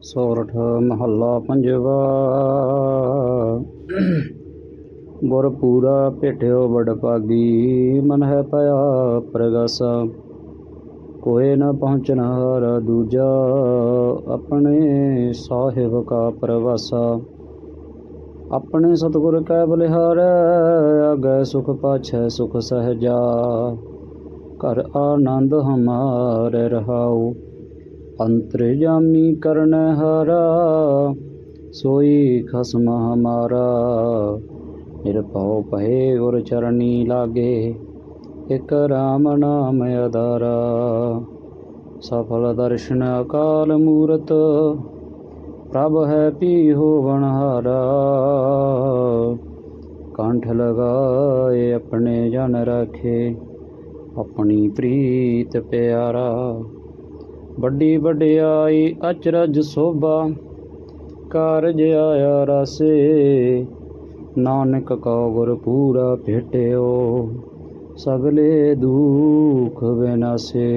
ਸੋਰਠ ਮਹੱਲਾ ਪੰਜਵਾ। ਗੁਰ ਪੂਰਾ ਭੇਟਿਓ ਬੜ ਭਾਗੀ, ਮਨ ਹੈ ਪਿਆ ਪ੍ਰਗਾਸ। ਕੋਏ ਨ ਪਹੁੰਚਨ ਹਾਰ ਦੂਜਾ, ਆਪਣੇ ਸਾਹਿਬ ਕਾ ਪ੍ਰਵਾਸਾ। ਆਪਣੇ ਸਤਿਗੁਰ ਕੈ ਬਲਿਹਾਰ ਆਗੈ ਸੁਖ ਪਾਛੈ ਸੁਖ ਸਹਜਾ। ਕਰ ਆਨੰਦ ਹਮਾਰੇ ਰਹਾਉ। ਅੰਤਰਜਾਮੀ ਕਰਨ ਹਾਰਾ, ਸੋਈ ਖਸਮ ਹਮਾਰਾ। ਨਿਰਭਉ ਭਏ ਗੁਰ ਚਰਣੀ ਲਾਗੇ, ਇਕ ਰਾਮ ਨਾਮ ਆਧਾਰਾ ਸਫਲ ਦਰਸ਼ਨ ਅਕਾਲ ਮੂਰਤ, ਪ੍ਰਭ ਹੈ ਪੀ ਹੋਵਨ ਹਾਰਾ ਕੰਠ ਲਗਾਏ ਆਪਣੇ ਜਨ ਰਾਖੇ, ਆਪਣੀ ਪ੍ਰੀਤ ਪਿਆਰਾ। ਵੱਡੀ ਵਡਿਆਈ ਅਚਰਜ ਸੋਭਾ, ਕਾਰਜ ਆਇਆ ਰਸੇ। ਨਾਨਕ ਕਉ ਗੁਰ ਪੂਰਾ ਭੇਟਿਓ, ਸਗਲੇ ਦੁਖ ਵਿਨਾਸੇ